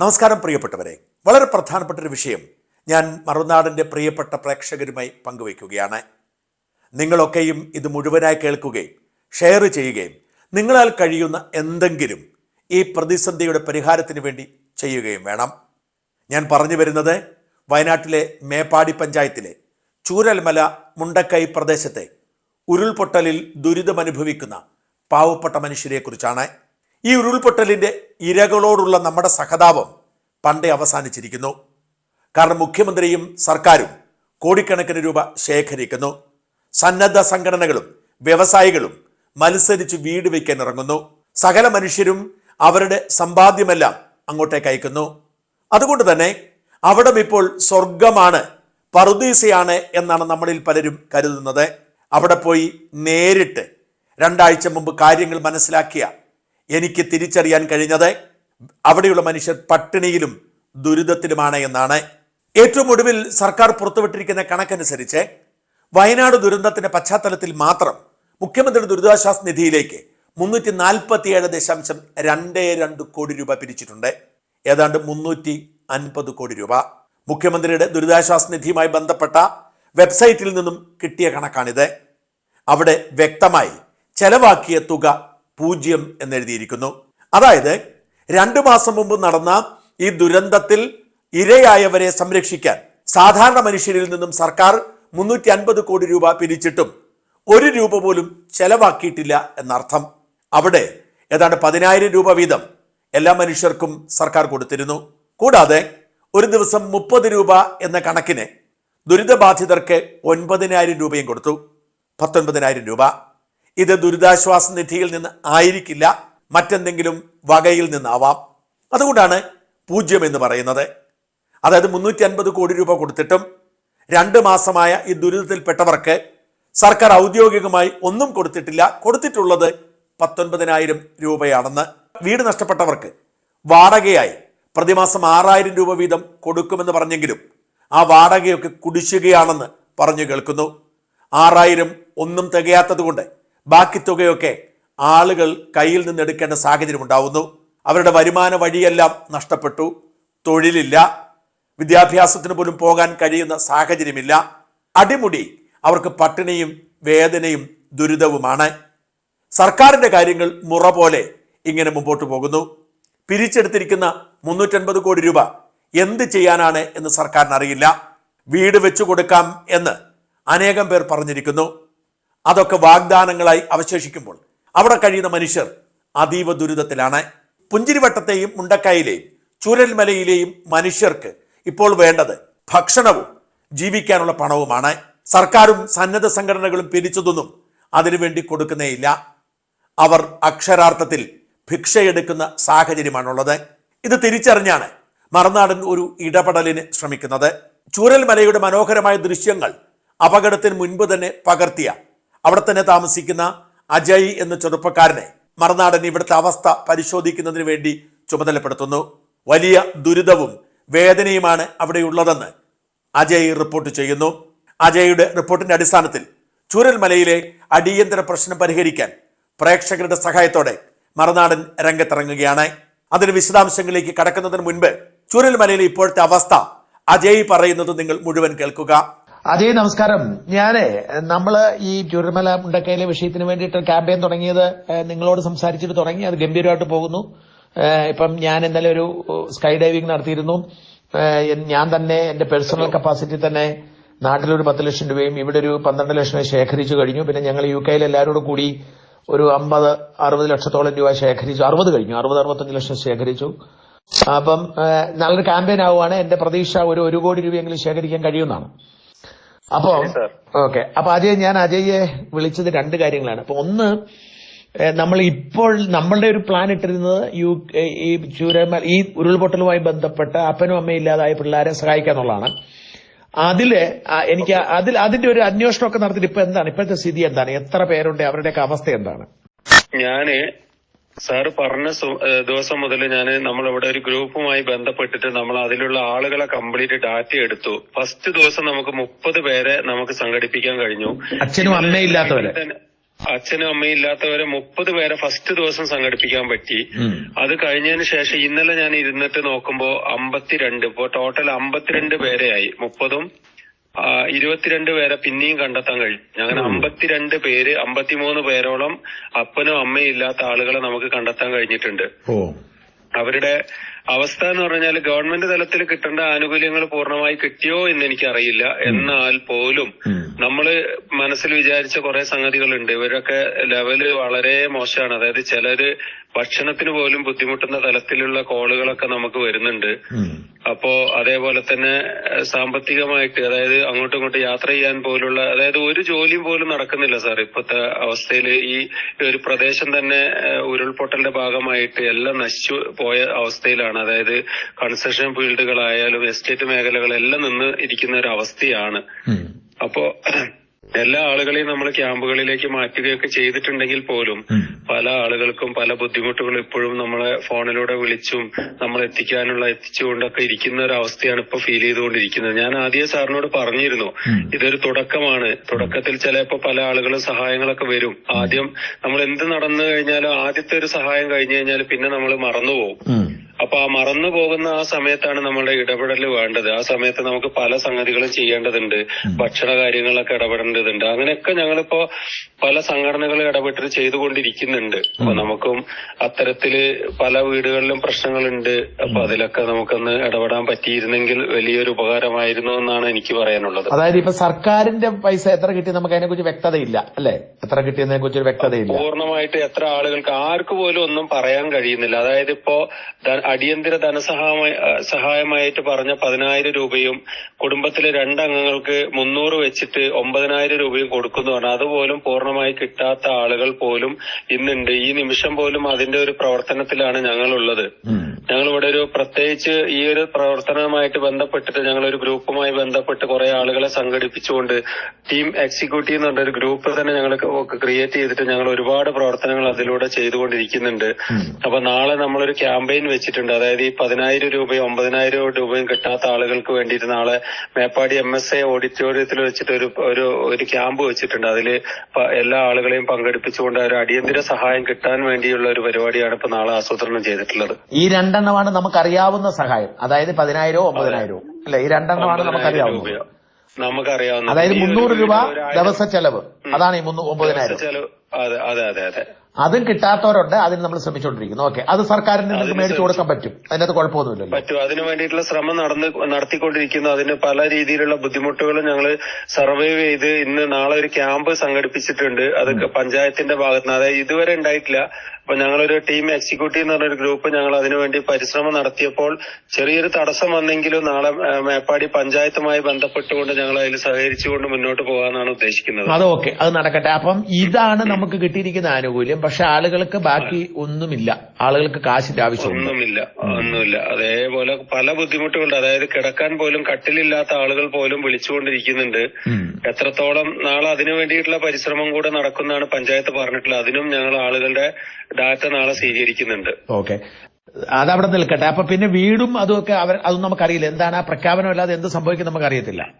നമസ്കാരം പ്രിയപ്പെട്ടവരെ. വളരെ പ്രധാനപ്പെട്ട ഒരു വിഷയം ഞാൻ മറുനാടിന്റെ പ്രിയപ്പെട്ട പ്രേക്ഷകരുമായി പങ്കുവയ്ക്കുകയാണ്. നിങ്ങളൊക്കെയും ഇത് മുഴുവനായി കേൾക്കുകയും ഷെയർ ചെയ്യുകയും നിങ്ങളാൽ കഴിയുന്ന എന്തെങ്കിലും ഈ പ്രതിസന്ധിയുടെ പരിഹാരത്തിന് വേണ്ടി ചെയ്യുകയും വേണം. ഞാൻ പറഞ്ഞു വരുന്നത് വയനാട്ടിലെ മേപ്പാടി പഞ്ചായത്തിലെ ചൂരൽമല മുണ്ടക്കൈ പ്രദേശത്തെ ഉരുൾപൊട്ടലിൽ ദുരിതമനുഭവിക്കുന്ന പാവപ്പെട്ട മനുഷ്യരെക്കുറിച്ചാണ്. ഈ ഉരുൾപൊട്ടലിന്റെ ഇരകളോടുള്ള നമ്മുടെ സഹതാപം പണ്ടേ അവസാനിച്ചിരിക്കുന്നു. കാരണം മുഖ്യമന്ത്രിയും സർക്കാരും കോടിക്കണക്കിന് രൂപ ശേഖരിക്കുന്നു. സന്നദ്ധ സംഘടനകളും വ്യവസായികളും മത്സരിച്ച് വീട് വയ്ക്കാൻ ഇറങ്ങുന്നു. സകല മനുഷ്യരും അവരുടെ സമ്പാദ്യമെല്ലാം അങ്ങോട്ടേക്ക് അയക്കുന്നു. അതുകൊണ്ട് തന്നെ അവിടം ഇപ്പോൾ സ്വർഗമാണ് പറുദീസയാണ് എന്നാണ് നമ്മളിൽ പലരും കരുതുന്നത്. അവിടെ പോയി നേരിട്ട് രണ്ടാഴ്ച മുമ്പ് കാര്യങ്ങൾ മനസ്സിലാക്കിയ എനിക്ക് തിരിച്ചറിയാൻ കഴിഞ്ഞത് അവിടെയുള്ള മനുഷ്യർ പട്ടിണിയിലും ദുരിതത്തിലുമാണ് എന്നാണ്. ഏറ്റവും ഒടുവിൽ സർക്കാർ പുറത്തുവിട്ടിരിക്കുന്ന കണക്കനുസരിച്ച് വയനാട് ദുരന്തത്തിന്റെ പശ്ചാത്തലത്തിൽ മാത്രം മുഖ്യമന്ത്രിയുടെ ദുരിതാശ്വാസ നിധിയിലേക്ക് മുന്നൂറ്റി നാൽപ്പത്തിയേഴ് ദശാംശം രണ്ട് രണ്ട് കോടി രൂപ പിരിച്ചിട്ടുണ്ട്. ഏതാണ്ട് മുന്നൂറ്റി അൻപത് കോടി രൂപ. മുഖ്യമന്ത്രിയുടെ ദുരിതാശ്വാസ നിധിയുമായി ബന്ധപ്പെട്ട വെബ്സൈറ്റിൽ നിന്നും കിട്ടിയ കണക്കാണിത്. അവിടെ വ്യക്തമായി ചെലവാക്കിയ തുക പൂജ്യം എന്നെഴുതിയിരിക്കുന്നു. അതായത് രണ്ടു മാസം മുമ്പ് നടന്ന ഈ ദുരന്തത്തിൽ ഇരയായവരെ സംരക്ഷിക്കാൻ സാധാരണ മനുഷ്യരിൽ നിന്നും സർക്കാർ മുന്നൂറ്റി അൻപത് കോടി രൂപ പിരിച്ചിട്ടും ഒരു രൂപ പോലും ചെലവാക്കിയിട്ടില്ല എന്നർത്ഥം. അവിടെ ഏതാണ്ട് പതിനായിരം രൂപ വീതം എല്ലാ മനുഷ്യർക്കും സർക്കാർ കൊടുത്തിരുന്നു. കൂടാതെ ഒരു ദിവസം മുപ്പത് രൂപ എന്ന കണക്കിന് ദുരിതബാധിതർക്ക് ഒൻപതിനായിരം രൂപയും കൊടുത്തു. പത്തൊൻപതിനായിരം രൂപ. ഇത് ദുരിതാശ്വാസ നിധിയിൽ നിന്ന് ആയിരിക്കില്ല മറ്റെന്തെങ്കിലും വകയിൽ നിന്നാവാം. അതുകൊണ്ടാണ് പൂജ്യം എന്ന് പറയുന്നത്. അതായത് മുന്നൂറ്റി അൻപത് കോടി രൂപ കൊടുത്തിട്ടും രണ്ട് മാസമായ ഈ ദുരിതത്തിൽപ്പെട്ടവർക്ക് സർക്കാർ ഔദ്യോഗികമായി ഒന്നും കൊടുത്തിട്ടില്ല. കൊടുത്തിട്ടുള്ളത് പത്തൊൻപതിനായിരം രൂപയാണെന്ന്. വീട് നഷ്ടപ്പെട്ടവർക്ക് വാടകയായി പ്രതിമാസം ആറായിരം രൂപ വീതം കൊടുക്കുമെന്ന് പറഞ്ഞെങ്കിലും ആ വാടകയൊക്കെ കുടിശ്ശികയാണെന്ന് പറഞ്ഞു കേൾക്കുന്നു. ആറായിരം ഒന്നും തികയാത്തത് കൊണ്ട് ബാക്കി തുകയൊക്കെ ആളുകൾ കയ്യിൽ നിന്ന് എടുക്കേണ്ട സാഹചര്യം ഉണ്ടാവുന്നു. അവരുടെ വരുമാന വഴിയെല്ലാം നഷ്ടപ്പെട്ടു. തൊഴിലില്ല. വിദ്യാഭ്യാസത്തിന് പോലും പോകാൻ കഴിയുന്ന സാഹചര്യമില്ല. അടിമുടി അവർക്ക് പട്ടിണിയും വേദനയും ദുരിതവുമാണ്. സർക്കാരിന്റെ കാര്യങ്ങൾ മുറ പോലെ ഇങ്ങനെ മുമ്പോട്ട് പോകുന്നു. പിരിച്ചെടുത്തിരിക്കുന്ന മുന്നൂറ്റൻപത് കോടി രൂപ എന്ത് ചെയ്യാനാണ് എന്ന് സർക്കാരിന് അറിയില്ല വീട് വെച്ചു കൊടുക്കാം എന്ന് അനേകം പേർ പറഞ്ഞിരിക്കുന്നു. അതൊക്കെ വാഗ്ദാനങ്ങളായി അവശേഷിക്കുമ്പോൾ അവിടെ കഴിയുന്ന മനുഷ്യർ അതീവ ദുരിതത്തിലാണ്. പുഞ്ചിരിവട്ടത്തെയും മുണ്ടക്കായിലെയും ചൂരൽമലയിലെയും മനുഷ്യർക്ക് ഇപ്പോൾ വേണ്ടത് ഭക്ഷണവും ജീവിക്കാനുള്ള പണവുമാണ്. സർക്കാരും സന്നദ്ധ സംഘടനകളും പിരിച്ചതൊന്നും അതിനുവേണ്ടി കൊടുക്കുന്നേയില്ല. അവർ അക്ഷരാർത്ഥത്തിൽ ഭിക്ഷയെടുക്കുന്ന സാഹചര്യമാണുള്ളത്. ഇത് തിരിച്ചറിഞ്ഞാണ് മറുനാടൻ ഒരു ഇടപെടലിന് ശ്രമിക്കുന്നത്. ചൂരൽമലയുടെ മനോഹരമായ ദൃശ്യങ്ങൾ അപകടത്തിന് മുൻപ് തന്നെ പകർത്തിയ അവിടെ തന്നെ താമസിക്കുന്ന അജയ് എന്ന ചെറുപ്പക്കാരനെ മറുനാടൻ ഇവിടുത്തെ അവസ്ഥ പരിശോധിക്കുന്നതിന് വേണ്ടി ചുമതലപ്പെടുത്തുന്നു. വലിയ ദുരിതവും വേദനയുമാണ് അവിടെയുള്ളതെന്ന് അജയ് റിപ്പോർട്ട് ചെയ്യുന്നു. അജയുടെ റിപ്പോർട്ടിന്റെ അടിസ്ഥാനത്തിൽ ചൂരൽമലയിലെ അടിയന്തര പ്രശ്നം പരിഹരിക്കാൻ പ്രേക്ഷകരുടെ സഹായത്തോടെ മറുനാടൻ രംഗത്തിറങ്ങുകയാണ്. അതിന് വിശദാംശങ്ങളിലേക്ക് കടക്കുന്നതിന് മുൻപ് ചൂരൽമലയിലെ ഇപ്പോഴത്തെ അവസ്ഥ അജയ് പറയുന്നത് നിങ്ങൾ മുഴുവൻ കേൾക്കുക. അജയ് നമസ്കാരം. ഞാൻ നമ്മൾ ഈ ചുരമല മുണ്ടക്കയിലെ വിഷയത്തിന് വേണ്ടിയിട്ട് ക്യാമ്പയിൻ തുടങ്ങിയത് നിങ്ങളോട് സംസാരിച്ചിട്ട് തുടങ്ങി. അത് ഗംഭീരമായിട്ട് പോകുന്നു. ഇപ്പം ഞാൻ ഇന്നലെ ഒരു സ്കൈ ഡൈവിംഗ് നടത്തിയിരുന്നു. ഞാൻ തന്നെ എന്റെ പേഴ്സണൽ കപ്പാസിറ്റി തന്നെ നാട്ടിലൊരു പത്ത് ലക്ഷം രൂപയും ഇവിടെ ഒരു പന്ത്രണ്ട് ലക്ഷം ശേഖരിച്ചു കഴിഞ്ഞു. പിന്നെ ഞങ്ങൾ യു കെയിൽ എല്ലാവരോടും കൂടി ഒരു അമ്പത് അറുപത് ലക്ഷത്തോളം രൂപ ശേഖരിച്ചു. അറുപത് കഴിഞ്ഞു. അറുപത് അറുപത്തഞ്ച് ലക്ഷം ശേഖരിച്ചു. അപ്പം നല്ലൊരു ക്യാമ്പയിൻ ആവുകയാണ് എന്റെ പ്രതീക്ഷ ഒരു ഒരു കോടി രൂപയെങ്കിലും ശേഖരിക്കാൻ കഴിയുമെന്നാണ്. അപ്പോ ഓക്കെ അപ്പൊ അജയ് ഞാൻ അജയ്യെ വിളിച്ചത് രണ്ട് കാര്യങ്ങളാണ്. അപ്പൊ ഒന്ന് നമ്മൾ ഇപ്പോൾ നമ്മളുടെ ഒരു പ്ലാൻ ഇട്ടിരുന്നത് യു ഈ ചൂരമ ഈ ഉരുൾപൊട്ടലുമായി ബന്ധപ്പെട്ട അപ്പനും അമ്മയും ഇല്ലാതായ പിള്ളേരെ സഹായിക്കുക എന്നുള്ളതാണ്. അതിൽ എനിക്ക് അതിൽ അതിന്റെ ഒരു അന്വേഷണമൊക്കെ നടത്തിയിട്ട് ഇപ്പൊ എന്താണ്? ഇപ്പോഴത്തെ സ്ഥിതി എന്താണ്? എത്ര പേരുണ്ട്? അവരുടെയൊക്കെ അവസ്ഥ എന്താണ്? ഞാൻ സാറ് പറഞ്ഞ ദിവസം മുതൽ ഞാൻ നമ്മളിവിടെ ഒരു ഗ്രൂപ്പുമായി ബന്ധപ്പെട്ടിട്ട് നമ്മൾ അതിലുള്ള ആളുകളെ കംപ്ലീറ്റ് ഡാറ്റ എടുത്തു. ഫസ്റ്റ് ദിവസം നമുക്ക് മുപ്പത് പേരെ നമുക്ക് സംഘടിപ്പിക്കാൻ കഴിഞ്ഞു. അച്ഛനും അമ്മയും ഇല്ലാത്തവരെ? അച്ഛനും അമ്മയും ഇല്ലാത്തവരെ മുപ്പത് പേരെ ഫസ്റ്റ് ദിവസം സംഘടിപ്പിക്കാൻ പറ്റി. അത് കഴിഞ്ഞതിന് ശേഷം ഇന്നലെ ഞാൻ ഇരുന്നിട്ട് നോക്കുമ്പോ അമ്പത്തിരണ്ട് ഇപ്പോ ടോട്ടൽ അമ്പത്തിരണ്ട് പേരെയായി. മുപ്പതും ഇരുപത്തിരണ്ട് പേരെ പിന്നെയും കണ്ടെത്താൻ കഴിഞ്ഞു അങ്ങനെ അമ്പത്തിരണ്ട് പേര് അമ്പത്തിമൂന്ന് പേരോളം അപ്പനും അമ്മയും ഇല്ലാത്ത ആളുകളെ നമുക്ക് കണ്ടെത്താൻ കഴിഞ്ഞിട്ടുണ്ട്. അവരുടെ അവസ്ഥ എന്ന് പറഞ്ഞാൽ ഗവൺമെന്റ് തലത്തിൽ കിട്ടേണ്ട ആനുകൂല്യങ്ങൾ പൂർണമായി കിട്ടിയോ എന്ന് എനിക്കറിയില്ല. എന്നാൽ പോലും നമ്മൾ മനസ്സിൽ വിചാരിച്ച കുറെ സംഗതികളുണ്ട്. ഇവരൊക്കെ ലെവൽ വളരെ മോശമാണ്. അതായത് ചിലര് ഭക്ഷണത്തിന് പോലും ബുദ്ധിമുട്ടുന്ന തലത്തിലുള്ള കോളുകളൊക്കെ നമുക്ക് വരുന്നുണ്ട്. അപ്പോ അതേപോലെ തന്നെ സാമ്പത്തികമായിട്ട് അതായത് അങ്ങോട്ടും ഇങ്ങോട്ടും യാത്ര ചെയ്യാൻ പോലുള്ള അതായത് ഒരു ജോലിയും പോലും നടക്കുന്നില്ല സാർ ഇപ്പോഴത്തെ അവസ്ഥയിൽ ഈ ഒരു പ്രദേശം തന്നെ ഉരുൾപൊട്ടലിന്റെ ഭാഗമായിട്ട് എല്ലാം നശിച്ചു പോയ അവസ്ഥയിലാണ്. അതായത് കൺസ്ട്രക്ഷൻ ഫീൽഡുകളായാലും എസ്റ്റേറ്റ് മേഖലകളെല്ലാം നിന്ന് ഇരിക്കുന്ന ഒരു അവസ്ഥയാണ്. അപ്പോ എല്ലാ ആളുകളെയും നമ്മൾ ക്യാമ്പുകളിലേക്ക് മാറ്റുകയൊക്കെ ചെയ്തിട്ടുണ്ടെങ്കിൽ പോലും പല ആളുകൾക്കും പല ബുദ്ധിമുട്ടുകളും ഇപ്പോഴും നമ്മളെ ഫോണിലൂടെ വിളിച്ചും നമ്മൾ എത്തിക്കാനുള്ള എത്തിച്ചുകൊണ്ടൊക്കെ ഇരിക്കുന്ന ഒരു അവസ്ഥയാണ് ഇപ്പൊ ഫീൽ ചെയ്തുകൊണ്ടിരിക്കുന്നത്. ഞാൻ ആദ്യം സാറിനോട് പറഞ്ഞിരുന്നു. ഇതൊരു തുടക്കമാണ്. തുടക്കത്തിൽ ചിലപ്പോ പല ആളുകളും സഹായങ്ങളൊക്കെ വരും. ആദ്യം നമ്മൾ എന്ത് നടന്നു കഴിഞ്ഞാലും ആദ്യത്തെ ഒരു സഹായം കഴിഞ്ഞു കഴിഞ്ഞാൽ പിന്നെ നമ്മൾ മറന്നുപോകും. അപ്പൊ ആ മറന്നു പോകുന്ന ആ സമയത്താണ് നമ്മളുടെ ഇടപെടൽ വേണ്ടത്. ആ സമയത്ത് നമുക്ക് പല സംഗതികളും ചെയ്യേണ്ടതുണ്ട്. ഭക്ഷണ കാര്യങ്ങളിലൊക്കെ ഇടപെടേണ്ടതുണ്ട്. അങ്ങനെയൊക്കെ ഞങ്ങളിപ്പോ പല സംഘടനകളും ഇടപെട്ടിട്ട് ചെയ്തുകൊണ്ടിരിക്കുന്നുണ്ട്. അപ്പൊ നമുക്കും അത്തരത്തിൽ പല വീടുകളിലും പ്രശ്നങ്ങളുണ്ട്. അപ്പൊ അതിലൊക്കെ നമുക്കൊന്ന് ഇടപെടാൻ പറ്റിയിരുന്നെങ്കിൽ വലിയൊരു ഉപകാരമായിരുന്നു എന്നാണ് എനിക്ക് പറയാനുള്ളത്. അതായത് ഇപ്പൊ സർക്കാരിന്റെ പൈസ എത്ര കിട്ടി നമുക്ക് അതിനെക്കുറിച്ച് വ്യക്തതയില്ല അല്ലെ? എത്ര കിട്ടിയതിനെ കുറിച്ച് വ്യക്തതയില്ല. പൂർണമായിട്ട് എത്ര ആളുകൾക്ക് ആർക്ക് പോലും ഒന്നും പറയാൻ കഴിയുന്നില്ല. അതായത് ഇപ്പോ അടിയന്തര ധനസഹായമായി സഹായമായിട്ട് പറഞ്ഞ പതിനായിരം രൂപയും കുടുംബത്തിലെ രണ്ടംഗങ്ങൾക്ക് മുന്നൂറ് വെച്ചിട്ട് ഒമ്പതിനായിരം രൂപയും കൊടുക്കുന്നു പറഞ്ഞാൽ അതുപോലും പൂർണമായി കിട്ടാത്ത ആളുകൾ പോലും ഇന്നുണ്ട്. ഈ നിമിഷം പോലും അതിന്റെ ഒരു പ്രവർത്തനത്തിലാണ് ഞങ്ങളുള്ളത്. ഞങ്ങൾ ഇവിടെ ഒരു പ്രത്യേകിച്ച് ഈ ഒരു പ്രവർത്തനവുമായിട്ട് ബന്ധപ്പെട്ടിട്ട് ഞങ്ങൾ ഒരു ഗ്രൂപ്പുമായി ബന്ധപ്പെട്ട് കുറെ ആളുകളെ സംഘടിപ്പിച്ചുകൊണ്ട് ടീം എക്സിക്യൂട്ടീവ് എന്ന് പറഞ്ഞ ഒരു ഗ്രൂപ്പ് തന്നെ ഞങ്ങൾ ക്രിയേറ്റ് ചെയ്തിട്ട് ഞങ്ങൾ ഒരുപാട് പ്രവർത്തനങ്ങൾ അതിലൂടെ ചെയ്തുകൊണ്ടിരിക്കുന്നുണ്ട്. അപ്പൊ നാളെ നമ്മളൊരു ക്യാമ്പയിൻ വെച്ചിട്ടുണ്ട്. അതായത് ഈ പതിനായിരം രൂപയും ഒമ്പതിനായിരം രൂപയും കിട്ടാത്ത ആളുകൾക്ക് വേണ്ടിയിട്ട് നാളെ മേപ്പാടി എം എസ് എ ഓഡിറ്റോറിയത്തിൽ വെച്ചിട്ട് ഒരു ഒരു ഒരു ക്യാമ്പ് വെച്ചിട്ടുണ്ട്. അതിൽ എല്ലാ ആളുകളെയും പങ്കെടുപ്പിച്ചുകൊണ്ട് ഒരു അടിയന്തര സഹായം കിട്ടാൻ വേണ്ടിയുള്ള ഒരു പരിപാടിയാണ് ഇപ്പൊ നാളെ ആസൂത്രണം ചെയ്തിട്ടുള്ളത്. ഈ രണ്ടെണ്ണമാണ് നമുക്കറിയാവുന്ന സഹായം. അതായത് പതിനായിരവും ഒമ്പതിനായിരവും അല്ലെ? ഈ രണ്ടെണ്ണമാണ് നമുക്കറിയാവുന്നത്. നമുക്കറിയാവുന്ന അതായത് മുന്നൂറ് രൂപ ദിവസ ചെലവ്. അതാണ് ഈ ഒമ്പതിനായിരം. അതെ അതെ അതെ അതെ. കിട്ടാത്തവരുണ്ട് അതിന് നമ്മൾ ശ്രമിച്ചുകൊണ്ടിരിക്കുന്നു. ഓക്കെ. അത് സർക്കാരിന് നിങ്ങൾക്ക് മേടിച്ചു കൊടുക്കാൻ പറ്റും. അതിനകത്ത് കുഴപ്പമൊന്നുമില്ലല്ലോ. പറ്റും. അതിനു വേണ്ടിയിട്ടുള്ള ശ്രമം നടന്ന് നടത്തിക്കൊണ്ടിരിക്കുന്നു. അതിന് പല രീതിയിലുള്ള ബുദ്ധിമുട്ടുകളും ഞങ്ങൾ സർവൈവ് ചെയ്ത് ഇന്ന് നാളെ ഒരു ക്യാമ്പ് സംഘടിപ്പിച്ചിട്ടുണ്ട്. അത് പഞ്ചായത്തിന്റെ ഭാഗത്ത് നിന്ന്. അതായത് ഇതുവരെ ഉണ്ടായിട്ടില്ല. അപ്പൊ ഞങ്ങളൊരു ടീം എക്സിക്യൂട്ടീവ് എന്ന് പറഞ്ഞൊരു ഗ്രൂപ്പ് ഞങ്ങൾ അതിനുവേണ്ടി പരിശ്രമം നടത്തിയപ്പോൾ ചെറിയൊരു തടസ്സം വന്നെങ്കിലും നാളെ മേപ്പാടി പഞ്ചായത്തുമായി ബന്ധപ്പെട്ടുകൊണ്ട് ഞങ്ങൾ അതിൽ സഹകരിച്ചുകൊണ്ട് മുന്നോട്ട് പോകാനാണ് ഉദ്ദേശിക്കുന്നത്. അത് ഓക്കെ. അത് നടക്കട്ടെ. അപ്പം ഇതാണ് നമുക്ക് കിട്ടിയിരിക്കുന്ന ആനുകൂല്യം. പക്ഷെ ആളുകൾക്ക് ബാക്കി ഒന്നുമില്ല. ആളുകൾക്ക് കാശിന്റെ ആവശ്യം ഒന്നുമില്ല. ഒന്നുമില്ല. അതേപോലെ പല ബുദ്ധിമുട്ടുകളുണ്ട് അതായത് കിടക്കാൻ പോലും കട്ടിലില്ലാത്ത ആളുകൾ പോലും വിളിച്ചുകൊണ്ടിരിക്കുന്നുണ്ട്. എത്രത്തോളം നാളെ അതിനു വേണ്ടിയിട്ടുള്ള പരിശ്രമം കൂടെ നടക്കുന്നതാണ് പഞ്ചായത്ത് പറഞ്ഞിട്ടുള്ളത്. അതിനും ഞങ്ങൾ ആളുകളുടെ ഡാറ്റ നാളെ സ്വീകരിക്കുന്നുണ്ട്. ഓക്കെ. അതവിടെ നിൽക്കട്ടെ. അപ്പൊ പിന്നെ വീടും അതൊക്കെ അവർ അതൊന്നും നമുക്കറിയില്ല. എന്താണ് ആ പ്രഖ്യാപനം അല്ലാതെ എന്ത് സംഭവിക്കും നമുക്കറിയത്തില്ല.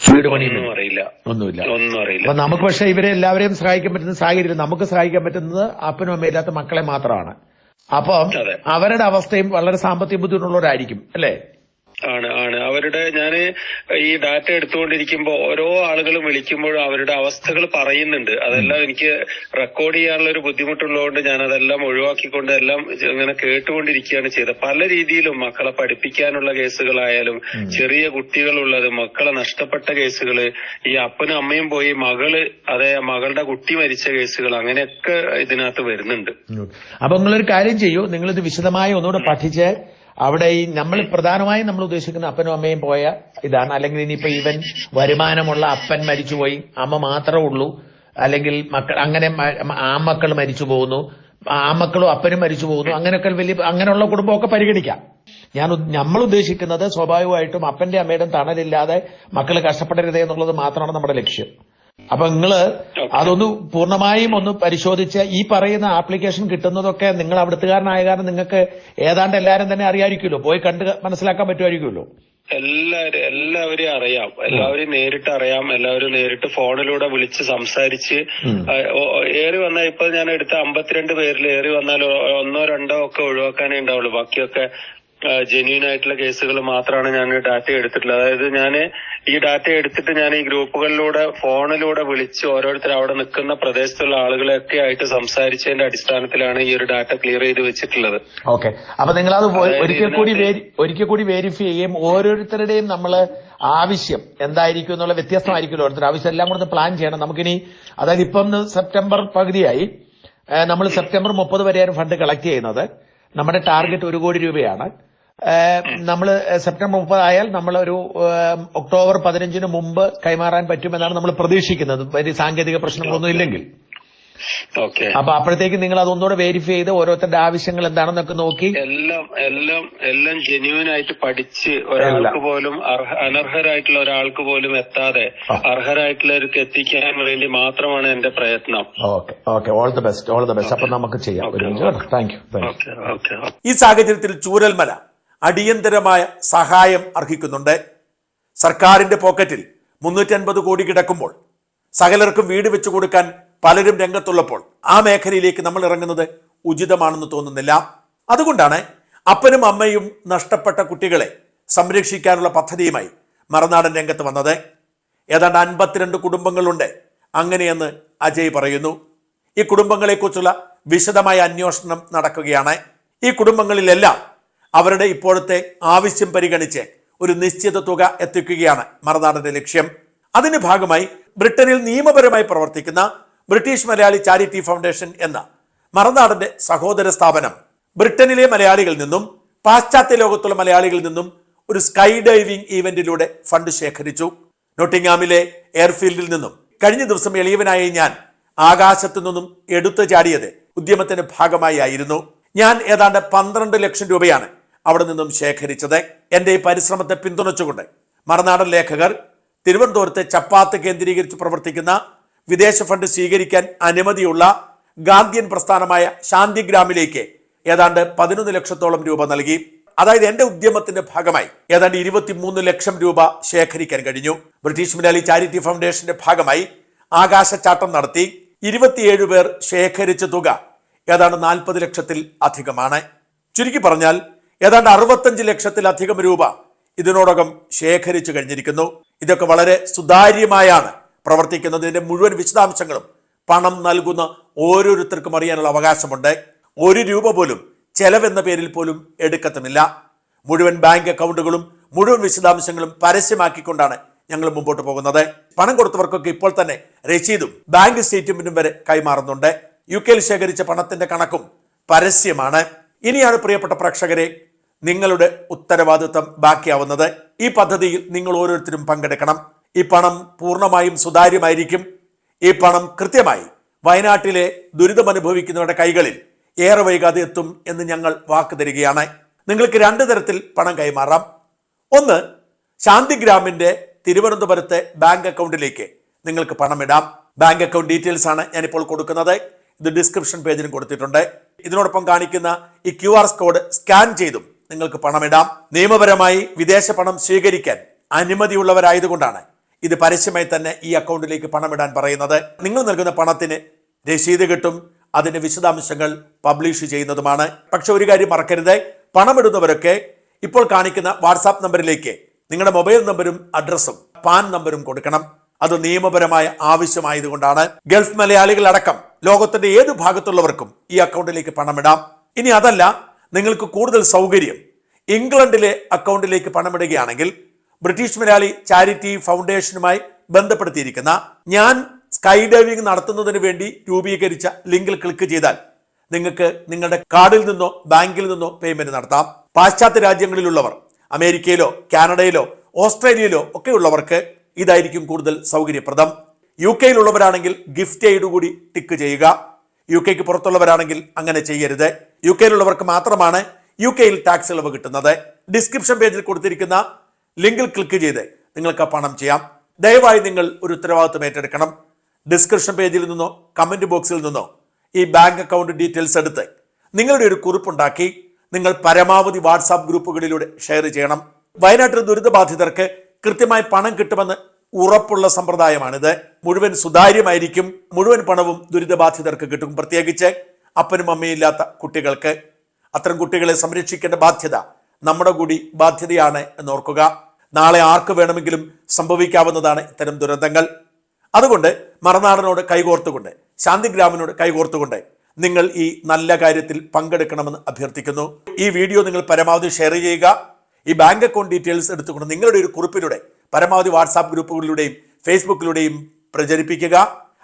വീട് പണിയൊന്നും അറിയില്ല. ഒന്നുമില്ല. ഒന്നും അറിയില്ല. അപ്പൊ നമുക്ക് പക്ഷെ ഇവരെ എല്ലാവരെയും സഹായിക്കാൻ പറ്റുന്ന സാഹചര്യം നമുക്ക് സഹായിക്കാൻ പറ്റുന്നത് അപ്പനും അമ്മയില്ലാത്ത മക്കളെ മാത്രമാണ്. അപ്പം അവരുടെ അവസ്ഥയും വളരെ സാമ്പത്തിക ബുദ്ധിമുട്ടുള്ളവരായിരിക്കും അല്ലേ? ആണ് ആണ്. അവരുടെ ഞാൻ ഈ ഡാറ്റ എടുത്തുകൊണ്ടിരിക്കുമ്പോൾ ഓരോ ആളുകളും വിളിക്കുമ്പോഴും അവരുടെ അവസ്ഥകൾ പറയുന്നുണ്ട്. അതെല്ലാം എനിക്ക് റെക്കോർഡ് ചെയ്യാനുള്ള ഒരു ബുദ്ധിമുട്ടുള്ളതുകൊണ്ട് ഞാൻ അതെല്ലാം ഒഴിവാക്കിക്കൊണ്ട് എല്ലാം ഇങ്ങനെ കേട്ടുകൊണ്ടിരിക്കുകയാണ് ചെയ്തത്. പല രീതിയിലും മക്കളെ പഠിപ്പിക്കാനുള്ള കേസുകളായാലും ചെറിയ കുട്ടികളുള്ളത് മക്കളെ നഷ്ടപ്പെട്ട കേസുകൾ ഈ അപ്പനും അമ്മയും പോയി മകൾ അതെ മകളുടെ കുട്ടി മരിച്ച കേസുകൾ അങ്ങനെയൊക്കെ ഇതിനകത്ത് വരുന്നുണ്ട്. അപ്പൊ നിങ്ങളൊരു കാര്യം ചെയ്യൂ. നിങ്ങളിത് വിശദമായി ഒന്നുകൂടെ പഠിച്ച് അവിടെ ഈ നമ്മൾ പ്രധാനമായും നമ്മൾ ഉദ്ദേശിക്കുന്ന അപ്പനും അമ്മയും പോയ ഇതാണ്. അല്ലെങ്കിൽ ഇനിയിപ്പോ ഇവൻ വരുമാനമുള്ള അപ്പൻ മരിച്ചുപോയി. അമ്മ മാത്രമേ ഉള്ളൂ. അല്ലെങ്കിൽ മക്കൾ അങ്ങനെ ആമക്കൾ മരിച്ചു പോകുന്നു ആമക്കളും അപ്പനും മരിച്ചു പോകുന്നു അങ്ങനെയൊക്കെ വലിയ അങ്ങനെയുള്ള കുടുംബമൊക്കെ പരിഗണിക്കാം. ഞാൻ നമ്മൾ ഉദ്ദേശിക്കുന്നത് സ്വാഭാവികമായിട്ടും അപ്പന്റെ അമ്മയുടെ തണലില്ലാതെ മക്കൾ കഷ്ടപ്പെടരുത് എന്നുള്ളത് മാത്രമാണ് നമ്മുടെ ലക്ഷ്യം. അപ്പൊ നിങ്ങൾ അതൊന്ന് പൂർണമായും ഒന്ന് പരിശോധിച്ച് ഈ പറയുന്ന ആപ്ലിക്കേഷൻ കിട്ടുന്നതൊക്കെ നിങ്ങൾ അവിടുത്തുകാരനായ കാരണം നിങ്ങൾക്ക് ഏതാണ്ട് എല്ലാരും തന്നെ അറിയാമായിരിക്കുമല്ലോ പോയി കണ്ട് മനസ്സിലാക്കാൻ പറ്റുമായിരിക്കുമല്ലോ. എല്ലാവരും എല്ലാവരെയും അറിയാം. എല്ലാവരെയും നേരിട്ട് അറിയാം. എല്ലാവരും നേരിട്ട് ഫോണിലൂടെ വിളിച്ച് സംസാരിച്ച് ഏറി വന്നാൽ ഇപ്പൊ ഞാൻ എടുത്ത അമ്പത്തിരണ്ട് പേരിൽ ഏറി വന്നാൽ ഒന്നോ രണ്ടോ ഒക്കെ ഒഴിവാക്കാനേ ഉണ്ടാവുള്ളൂ. ബാക്കിയൊക്കെ ജെന്യൂൻ ആയിട്ടുള്ള കേസുകൾ മാത്രമാണ് ഞാൻ ഡാറ്റ എടുത്തിട്ടുള്ളത്. അതായത് ഞാൻ ഈ ഡാറ്റ എടുത്തിട്ട് ഞാൻ ഈ ഗ്രൂപ്പുകളിലൂടെ ഫോണിലൂടെ വിളിച്ച് ഓരോരുത്തർ അവിടെ നിൽക്കുന്ന പ്രദേശത്തുള്ള ആളുകളെയൊക്കെ ആയിട്ട് സംസാരിച്ചതിന്റെ അടിസ്ഥാനത്തിലാണ് ഈ ഒരു ഡാറ്റ ക്ലിയർ ചെയ്ത് വെച്ചിട്ടുള്ളത്. ഓക്കെ അപ്പൊ നിങ്ങൾ അത് ഒരിക്കൽ കൂടി ഒരിക്കൽ കൂടി വെരിഫൈ ചെയ്യും ഓരോരുത്തരുടെയും നമ്മൾ ആവശ്യം എന്തായിരിക്കും എന്നുള്ള വ്യത്യസ്തമായിരിക്കുമല്ലോ ഓരോരുത്തർ ആവശ്യം. എല്ലാം കൂടെ പ്ലാൻ ചെയ്യണം. നമുക്കിനി അതായത് ഇപ്പം സെപ്റ്റംബർ പകുതിയായി. നമ്മൾ സെപ്റ്റംബർ മുപ്പത് വരെയാണ് ഫണ്ട് കളക്ട് ചെയ്യുന്നത്. നമ്മുടെ ടാർഗറ്റ് ഒരു കോടി രൂപയാണ്. നമ്മൾ സെപ്റ്റംബർ മുപ്പത് ആയാൽ നമ്മൾ ഒരു ഒക്ടോബർ പതിനഞ്ചിന് മുമ്പ് കൈമാറാൻ പറ്റുമെന്നാണ് നമ്മൾ പ്രതീക്ഷിക്കുന്നത്. സാങ്കേതിക പ്രശ്നങ്ങളൊന്നും ഇല്ലെങ്കിൽ. അപ്പൊ അപ്പോഴത്തേക്ക് നിങ്ങൾ അതൊന്നുകൂടെ വെരിഫൈ ചെയ്ത് ഓരോരുത്തരുടെ ആവശ്യങ്ങൾ എന്താണെന്നൊക്കെ നോക്കി. എല്ലാം എല്ലാം എല്ലാം ജെന്യൂൻ ആയിട്ട് പഠിച്ച് ഒരാൾക്ക് പോലും അനർഹരായിട്ടുള്ള ഒരാൾക്ക് പോലും എത്താതെ അർഹരായിട്ടുള്ളവർക്ക് എത്തിക്കാൻ വേണ്ടി മാത്രമാണ് എന്റെ പ്രയത്നം. Okay okay all the best all the best അപ്പൊ നമുക്ക് ചെയ്യാം. ഒരു minute thank you thank you okay okay ഈ സാഹചര്യത്തിൽ ചൂരൽമല അടിയന്തരമായ സഹായം അർഹിക്കുന്നുണ്ട്. സർക്കാരിന്റെ പോക്കറ്റിൽ മുന്നൂറ്റി അൻപത് കോടി കിടക്കുമ്പോൾ സകലർക്കും വീട് വെച്ചു കൊടുക്കാൻ പലരും രംഗത്തുള്ളപ്പോൾ ആ മേഖലയിലേക്ക് നമ്മൾ ഇറങ്ങുന്നത് ഉചിതമാണെന്ന് തോന്നുന്നില്ല. അതുകൊണ്ടാണ് അപ്പനും അമ്മയും നഷ്ടപ്പെട്ട കുട്ടികളെ സംരക്ഷിക്കാനുള്ള പദ്ധതിയുമായി മറുനാടൻ രംഗത്ത് വന്നത്. ഏതാണ്ട് അൻപത്തിരണ്ട് കുടുംബങ്ങളുണ്ട്. അങ്ങനെയെന്ന് അജയ് പറയുന്നു. ഈ കുടുംബങ്ങളെക്കുറിച്ചുള്ള വിശദമായ അന്വേഷണം നടക്കുകയാണ്. ഈ കുടുംബങ്ങളിലെല്ലാം അവരുടെ ഇപ്പോഴത്തെ ആവശ്യം പരിഗണിച്ച് ഒരു നിശ്ചിത തുക എത്തിക്കുകയാണ് മറനാടന്റെ ലക്ഷ്യം. അതിന്റെ ഭാഗമായി ബ്രിട്ടനിൽ നിയമപരമായി പ്രവർത്തിക്കുന്ന ബ്രിട്ടീഷ് മലയാളി ചാരിറ്റി ഫൗണ്ടേഷൻ എന്ന മറുനാടന്റെ സഹോദര സ്ഥാപനം ബ്രിട്ടനിലെ മലയാളികളിൽ നിന്നും പാശ്ചാത്യ ലോകത്തുള്ള മലയാളികളിൽ നിന്നും ഒരു സ്കൈ ഡൈവിംഗ് ഈവന്റിലൂടെ ഫണ്ട് ശേഖരിച്ചു. നോട്ടിംഗാമിലെ എയർഫീൽഡിൽ നിന്നും കഴിഞ്ഞ ദിവസം എളിയവനായി ഞാൻ ആകാശത്തു നിന്നും എടുത്തു ചാടിയത് ഉദ്യമത്തിന്റെ ഭാഗമായി ആയിരുന്നു. ഞാൻ ഏതാണ്ട് പന്ത്രണ്ട് ലക്ഷം രൂപയാണ് അവിടെ നിന്നും ശേഖരിച്ചത്. എന്റെ ഈ പരിശ്രമത്തെ പിന്തുണച്ചുകൊണ്ട് മറുനാടൻ ലേഖകർ തിരുവനന്തപുരത്തെ ചപ്പാത്ത് കേന്ദ്രീകരിച്ച് പ്രവർത്തിക്കുന്ന വിദേശ ഫണ്ട് സ്വീകരിക്കാൻ അനുമതിയുള്ള ഗാന്ധിയൻ പ്രസ്ഥാനമായ ശാന്തിഗ്രാമിലേക്ക് ഏതാണ്ട് പതിനൊന്ന് ലക്ഷത്തോളം രൂപ നൽകി. അതായത് എന്റെ ഉദ്യമത്തിന്റെ ഭാഗമായി ഏതാണ്ട് ഇരുപത്തിമൂന്ന് ലക്ഷം രൂപ ശേഖരിക്കാൻ കഴിഞ്ഞു. ബ്രിട്ടീഷ് മലയാളി ചാരിറ്റി ഫൗണ്ടേഷന്റെ ഭാഗമായി ആകാശച്ചാട്ടം നടത്തി. ഇരുപത്തിയേഴ് പേർ ശേഖരിച്ച തുക ഏതാണ്ട് നാൽപ്പത് ലക്ഷത്തിൽ അധികമാണ്. ചുരുക്കി പറഞ്ഞാൽ ഏതാണ്ട് അറുപത്തഞ്ച് ലക്ഷത്തിലധികം രൂപ ഇതിനോടകം ശേഖരിച്ചു കഴിഞ്ഞിരിക്കുന്നു. ഇതൊക്കെ വളരെ സുതാര്യമായാണ് പ്രവർത്തിക്കുന്നത് ഇതിന്റെ മുഴുവൻ വിശദാംശങ്ങളും പണം നൽകുന്ന ഓരോരുത്തർക്കും അറിയാനുള്ള അവകാശമുണ്ട്. ഒരു രൂപ പോലും ചെലവെന്ന പേരിൽ പോലും എടുക്കത്തുമില്ല മുഴുവൻ ബാങ്ക് അക്കൗണ്ടുകളും മുഴുവൻ വിശദാംശങ്ങളും പരസ്യമാക്കിക്കൊണ്ടാണ് ഞങ്ങൾ മുമ്പോട്ട് പോകുന്നത്. പണം കൊടുത്തവർക്കൊക്കെ ഇപ്പോൾ തന്നെ രസീതും ബാങ്ക് സ്റ്റേറ്റ്മെന്റും വരെ കൈമാറുന്നുണ്ട്. യു കെയിൽ ശേഖരിച്ച പണത്തിന്റെ കണക്കും പരസ്യമാണ്. ഇനിയാണ് പ്രിയപ്പെട്ട പ്രേക്ഷകരെ നിങ്ങളുടെ ഉത്തരവാദിത്തം ബാക്കിയാവുന്നത്. ഈ പദ്ധതിയിൽ നിങ്ങൾ ഓരോരുത്തരും പങ്കെടുക്കണം. ഈ പണം പൂർണമായും സുതാര്യമായിരിക്കും. ഈ പണം കൃത്യമായി വയനാട്ടിലെ ദുരിതമനുഭവിക്കുന്നവരുടെ കൈകളിൽ ഏറെ വൈകാതെ എത്തും എന്ന് ഞങ്ങൾ വാക്ക് തരികയാണ്. നിങ്ങൾക്ക് രണ്ട് തരത്തിൽ പണം കൈമാറാം. ഒന്ന് ശാന്തിഗ്രാമിന്റെ തിരുവനന്തപുരത്തെ ബാങ്ക് അക്കൗണ്ടിലേക്ക് നിങ്ങൾക്ക് പണം ഇടാം ബാങ്ക് അക്കൗണ്ട് ഡീറ്റെയിൽസ് ആണ് ഞാനിപ്പോൾ കൊടുക്കുന്നത്. ഇത് ഡിസ്ക്രിപ്ഷൻ പേജിലും കൊടുത്തിട്ടുണ്ട്. ഇതിനോടൊപ്പം കാണിക്കുന്ന ഈ ക്യു ആർ കോഡ് സ്കാൻ ചെയ്തും നിങ്ങൾക്ക് പണമിടാം. നിയമപരമായി വിദേശ പണം സ്വീകരിക്കാൻ അനുമതിയുള്ളവരായതുകൊണ്ടാണ് ഇത് പരസ്യമായി തന്നെ ഈ അക്കൗണ്ടിലേക്ക് പണമിടാൻ പറയുന്നത്. നിങ്ങൾ നൽകുന്ന പണത്തിന് രസീത് കിട്ടും അതിന്റെ വിശദാംശങ്ങൾ പബ്ലിഷ് ചെയ്യുന്നതുമാണ്. പക്ഷെ ഒരു കാര്യം മറക്കരുത്. പണമിടുന്നവരൊക്കെ ഇപ്പോൾ കാണിക്കുന്ന വാട്സാപ്പ് നമ്പറിലേക്ക് നിങ്ങളുടെ മൊബൈൽ നമ്പരും അഡ്രസ്സും പാൻ നമ്പരും കൊടുക്കണം. അത് നിയമപരമായ ആവശ്യമായതുകൊണ്ടാണ്. ഗൾഫ് മലയാളികൾ അടക്കം ലോകത്തിന്റെ ഏത് ഭാഗത്തുള്ളവർക്കും ഈ അക്കൗണ്ടിലേക്ക് പണമിടാം. ഇനി അതല്ല നിങ്ങൾക്ക് കൂടുതൽ സൗകര്യം ഇംഗ്ലണ്ടിലെ അക്കൗണ്ടിലേക്ക് പണമിടുകയാണെങ്കിൽ ബ്രിട്ടീഷ് മലയാളി ചാരിറ്റി ഫൗണ്ടേഷനുമായി ബന്ധപ്പെടുത്തിയിരിക്കുന്ന ഞാൻ സ്കൈ ഡൈവിംഗ് നടത്തുന്നതിന് വേണ്ടി രൂപീകരിച്ച ലിങ്കിൽ ക്ലിക്ക് ചെയ്താൽ നിങ്ങൾക്ക് നിങ്ങളുടെ കാർഡിൽ നിന്നോ ബാങ്കിൽ നിന്നോ പേയ്മെന്റ് നടത്താം. പാശ്ചാത്യ രാജ്യങ്ങളിലുള്ളവർ അമേരിക്കയിലോ കാനഡയിലോ ഓസ്ട്രേലിയയിലോ ഒക്കെ ഉള്ളവർക്ക് ഇതായിരിക്കും കൂടുതൽ സൗകര്യപ്രദം. യു കെയിലുള്ളവരാണെങ്കിൽ ഗിഫ്റ്റ് എയ്ഡ് കൂടി ടിക്ക് ചെയ്യുക. യു കെക്ക് പുറത്തുള്ളവരാണെങ്കിൽ അങ്ങനെ ചെയ്യരുത്. യു കെയിലുള്ളവർക്ക് മാത്രമാണ് യു കെയിൽ ടാക്സ് ഇളവ് കിട്ടുന്നത്. ഡിസ്ക്രിപ്ഷൻ പേജിൽ കൊടുത്തിരിക്കുന്ന ലിങ്കിൽ ക്ലിക്ക് ചെയ്ത് നിങ്ങൾക്ക് പണം ചെയ്യാം. ദയവായി നിങ്ങൾ ഒരു ഉത്തരവാദിത്വം ഏറ്റെടുക്കണം. ഡിസ്ക്രിപ്ഷൻ പേജിൽ നിന്നോ കമന്റ് ബോക്സിൽ നിന്നോ ഈ ബാങ്ക് അക്കൗണ്ട് ഡീറ്റെയിൽസ് എടുത്ത് നിങ്ങളുടെ ഒരു കുറിപ്പുണ്ടാക്കി നിങ്ങൾ പരമാവധി വാട്സാപ്പ് ഗ്രൂപ്പുകളിലൂടെ ഷെയർ ചെയ്യണം. വയനാട്ടിൽ ദുരിതബാധിതർക്ക് കൃത്യമായി പണം കിട്ടുമെന്ന് ഉറപ്പുള്ള സമ്പ്രദായമാണിത്. മുഴുവൻ സുതാര്യമായിരിക്കും. മുഴുവൻ പണവും ദുരിതബാധിതർക്ക് കിട്ടും പ്രത്യേകിച്ച് അപ്പനും അമ്മയും ഇല്ലാത്ത കുട്ടികൾക്ക്. അത്തരം കുട്ടികളെ സംരക്ഷിക്കേണ്ട ബാധ്യത നമ്മുടെ കൂടി ബാധ്യതയാണ് എന്ന് ഓർക്കുക. നാളെ ആർക്ക് വേണമെങ്കിലും സംഭവിക്കാവുന്നതാണ് ഇത്തരം ദുരന്തങ്ങൾ. അതുകൊണ്ട് മറനാടനോട് കൈകോർത്തുകൊണ്ട് ശാന്തിഗ്രാമിനോട് കൈകോർത്തുകൊണ്ട് നിങ്ങൾ ഈ നല്ല കാര്യത്തിൽ പങ്കെടുക്കണമെന്ന് അഭ്യർത്ഥിക്കുന്നു. ഈ വീഡിയോ നിങ്ങൾ പരമാവധി ഷെയർ ചെയ്യുക. ഈ ബാങ്ക് അക്കൗണ്ട് ഡീറ്റെയിൽസ് എടുത്തുകൊണ്ട് നിങ്ങളുടെ ഒരു കുറിപ്പിലൂടെ പരമാവധി വാട്സാപ്പ് ഗ്രൂപ്പുകളിലൂടെയും ഫേസ്ബുക്കിലൂടെയും പ്രചരിപ്പിക്കുക.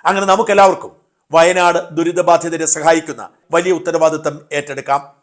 അങ്ങനെ നമുക്കെല്ലാവർക്കും വയനാട് ദുരിതബാധിതരെ സഹായിക്കുന്ന വലിയ ഉത്തരവാദിത്തം ഏറ്റെടുക്കാം.